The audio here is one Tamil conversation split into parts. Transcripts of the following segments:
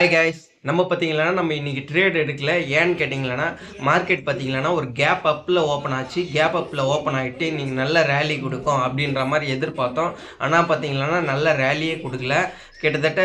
Hi guys. நம்ம பார்த்தீங்களா நம்ம இன்றைக்கி ட்ரேட் எடுக்கல. ஏன்னு கேட்டிங்களன்னா மார்க்கெட் பார்த்தீங்கன்னா ஒரு கேப் அப்பில் ஓப்பன் ஆச்சு. கேப் அப்பில் ஓப்பன் ஆகிட்டு இன்றைக்கி நல்ல ரேலி கொடுக்கும் அப்படின்ற மாதிரி எதிர்பார்த்தோம். ஆனால் பார்த்தீங்கன்னா நல்ல ரேலியே கொடுக்கல. கிட்டத்தட்ட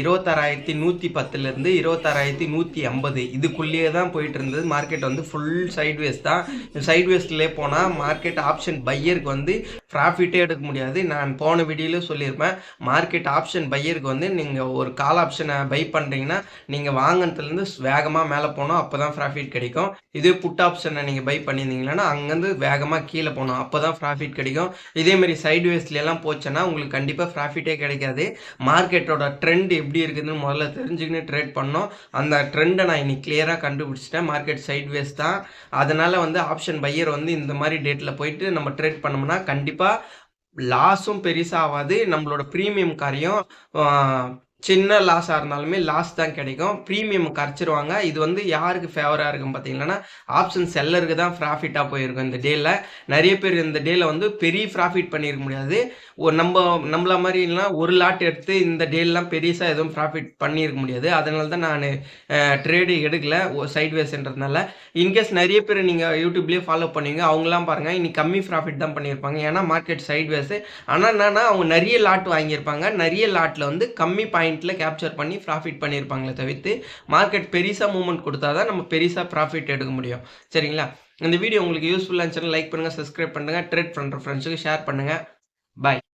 இருபத்தாறாயிரத்தி நூற்றி பத்துலேருந்து இருபத்தாறாயிரத்தி நூற்றி ஐம்பது இதுக்குள்ளேயே தான் போயிட்டு இருந்தது. மார்க்கெட் வந்து ஃபுல் சைட்வேஸ் தான். சைட்வேஸ்லேயே போனால் மார்க்கெட் ஆப்ஷன் பையருக்கு வந்து ப்ராஃபிட்டே எடுக்க முடியாது. நான் போன வீடியோவில் சொல்லியிருப்பேன். மார்க்கெட் ஆப்ஷன் பையருக்கு வந்து நீங்கள் ஒரு கால் ஆப்ஷனை பை பண்ணுறீங்கன்னா நீங்கள் வாங்கினதுலேருந்து வேகமாக மேலே போனோம் அப்போ தான் ப்ராஃபிட் கிடைக்கும். இதே புட் ஆப்ஷனை நீங்கள் பை பண்ணியிருந்தீங்கன்னா அங்கேருந்து வேகமாக கீழே போகணும். அப்போ தான் ப்ராஃபிட் கிடைக்கும் இதேமாரி சைட்வேஸ்லாம் போச்சுன்னா உங்களுக்கு கண்டிப்பாக ப்ராஃபிட்டே கிடைக்காது. மார்க்கெட்டோட ட்ரெண்ட் எப்படி இருக்குதுன்னு முதல்ல தெரிஞ்சுக்கின்னு ட்ரேட் பண்ணோம். அந்த ட்ரெண்டை நான் இன்னைக்கு கிளியராக கண்டுபிடிச்சிட்டேன். மார்க்கெட் சைட்வேஸ் தான். அதனால் வந்து ஆப்ஷன் பையர் வந்து இந்த மாதிரி டேட்டில் போயிட்டு நம்ம ட்ரேட் பண்ணோம்னா கண்டிப்பாக லாஸும் பெருசாகாது நம்மளோட ப்ரீமியம் காரியம் சின்ன லாஸாக இருந்தாலுமே லாஸ் தான் கிடைக்கும். ப்ரீமியம் கரைச்சிருவாங்க. இது வந்து யாருக்கு ஃபேவராக இருக்கும் பார்த்தீங்கன்னா ஆப்ஷன் செல்லருக்கு தான் ப்ராஃபிட்டாக போயிருக்கும் இந்த டேயில் நிறைய பேர் இந்த டேயில் வந்து பெரிய ப்ராஃபிட் பண்ணியிருக்க முடியாது. ஒரு நம்ம நம்மள மாதிரிலாம் ஒரு லாட் எடுத்து இந்த டேலாம் பெருசாக எதுவும் ப்ராஃபிட் பண்ணியிருக்க முடியாது. அதனால தான் நான் ட்ரேடு எடுக்கல. சைட்வேஸ்ன்றதுனால இன்கேஸ் நிறைய பேர் நீங்கள் யூடியூப்லேயே ஃபாலோ பண்ணுவீங்க அவங்களாம் பாருங்கள் இன்னைக்கு கம்மி ப்ராஃபிட் தான் பண்ணியிருப்பாங்க ஏன்னா மார்க்கெட் சைட்வேஸு ஆனால் என்னென்னா அவங்க நிறைய லாட் வாங்கியிருப்பாங்க. நிறைய லாட்டில் வந்து கம்மி பாயிண்ட் பாயிண்ட்டில் கேப்சர் பண்ணி ப்ராஃபிட் பண்ணியிருப்பாங்களே தவிர்த்து மார்க்கெட் பெருசாக மூவ்மெண்ட் கொடுத்தா தான் நம்ம பெருசாக ப்ராஃபிட் எடுக்க முடியும். சரிங்களா? இந்த வீடியோ உங்களுக்கு யூஸ்ஃபுல்லாக இருந்துச்சுன்னா லைக் பண்ணுங்கள் சப்ஸ்கிரைப் பண்ணுங்கள் ட்ரேட் பண்ணுற ஃப்ரெண்ட்ஸுக்கு ஷேர் பண்ணுங்கள்